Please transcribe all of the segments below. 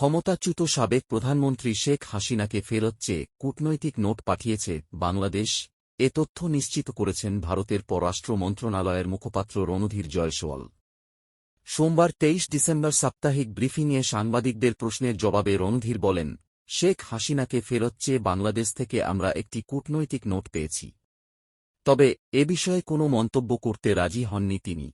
ক্ষমতাচ্যুত সাবেক প্রধানমন্ত্রী শেখ হাসিনাকে ফেরত চেয়ে কূটনৈতিক নোট পাঠিয়েছে বাংলাদেশ। এ তথ্য নিশ্চিত করেছেন ভারতের পররাষ্ট্র মন্ত্রণালয়ের মুখপাত্র রণধীর জয়সওয়াল। সোমবার তেইশ ডিসেম্বর সাপ্তাহিক ব্রিফিংয়ে সাংবাদিকদের প্রশ্নের জবাবে রণধীর বলেন, শেখ হাসিনাকে ফেরত চেয়ে বাংলাদেশ থেকে আমরা একটি কূটনৈতিক নোট পেয়েছি। তবে এ বিষয়ে কোনো মন্তব্য করতে রাজি হননি তিনি।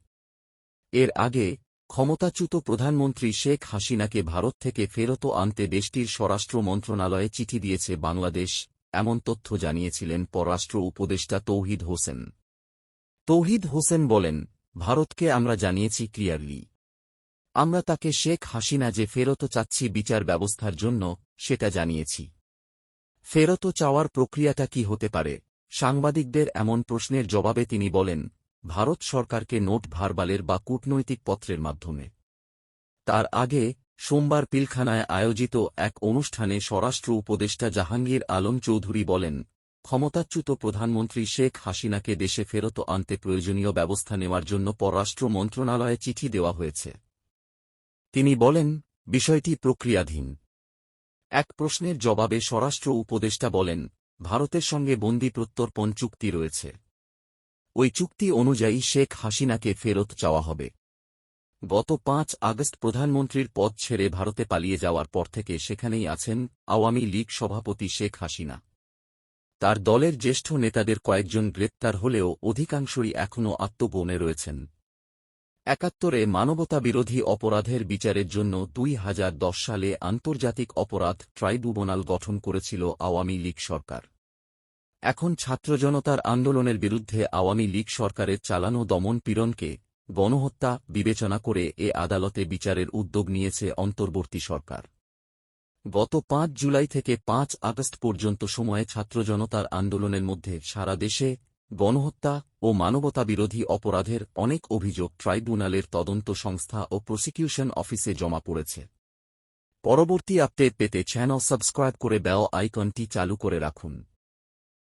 এর আগে ক্ষমতাচ্যুত প্রধানমন্ত্রী শেখ হাসিনাকে ভারত থেকে ফেরত আনতে দেশটির স্বরাষ্ট্র মন্ত্রণালয়ে চিঠি দিয়েছে বাংলাদেশ, এমন তথ্য জানিয়েছিলেন পররাষ্ট্র উপদেষ্টা তৌহিদ হোসেন। তৌহিদ হোসেন বলেন, ভারতকে আমরা জানিয়েছি ক্লিয়ারলি। আমরা তাকে শেখ হাসিনা যে ফেরত চাচ্ছি বিচার ব্যবস্থার জন্য, সেটা জানিয়েছি। ফেরত চাওয়ার প্রক্রিয়াটা কি হতে পারে? সাংবাদিকদের এমন প্রশ্নের জবাবে তিনি বলেন ভারত সরকারকে নোট ভারবালের বা কূটনৈতিক পত্রের মাধ্যমে। তার আগে, সোমবার পিলখানায় আয়োজিত এক অনুষ্ঠানে স্বরাষ্ট্র উপদেষ্টা জাহাঙ্গীর আলম চৌধুরী বলেন, ক্ষমতাচ্যুত প্রধানমন্ত্রী শেখ হাসিনাকে দেশে ফেরত আনতে প্রয়োজনীয় ব্যবস্থা নেওয়ার জন্য পররাষ্ট্র মন্ত্রণালয়ে চিঠি দেওয়া হয়েছে। তিনি বলেন, বিষয়টি প্রক্রিয়াধীন। এক প্রশ্নের জবাবে স্বরাষ্ট্র উপদেষ্টা বলেন, ভারতের সঙ্গে বন্দি প্রত্যর্পণ চুক্তি রয়েছে। ওই চুক্তি অনুযায়ী শেখ হাসিনাকে ফেরত চাওয়া হবে। গত পাঁচ আগস্ট প্রধানমন্ত্রীর পদ ছেড়ে ভারতে পালিয়ে যাওয়ার পর থেকে সেখানেই আছেন আওয়ামী লীগ সভাপতি শেখ হাসিনা। তার দলের জ্যেষ্ঠ নেতাদের কয়েকজন গ্রেপ্তার হলেও অধিকাংশই এখনও আত্মগোপনে রয়েছেন। একাত্তরে মানবতাবিরোধী অপরাধের বিচারের জন্য দুই হাজার দশ সালে আন্তর্জাতিক অপরাধ ট্রাইব্যুনাল গঠন করেছিল আওয়ামী লীগ সরকার। এখন ছাত্রজনতার আন্দোলনের বিরুদ্ধে আওয়ামী লীগ সরকারের চালানো দমন পীড়নকে গণহত্যা বিবেচনা করে এ আদালতে বিচারের উদ্যোগ নিয়েছে অন্তর্বর্তী সরকার। গত পাঁচ জুলাই থেকে পাঁচ আগস্ট পর্যন্ত সময়ে ছাত্রজনতার আন্দোলনের মধ্যে সারা দেশে গণহত্যা ও মানবতাবিরোধী অপরাধের অনেক অভিযোগ ট্রাইব্যুনালের তদন্ত সংস্থা ও প্রসিকিউশন অফিসে জমা পড়েছে। পরবর্তী আপডেট পেতে চ্যানেল সাবস্ক্রাইব করে বেল আইকনটি চালু করে রাখুন।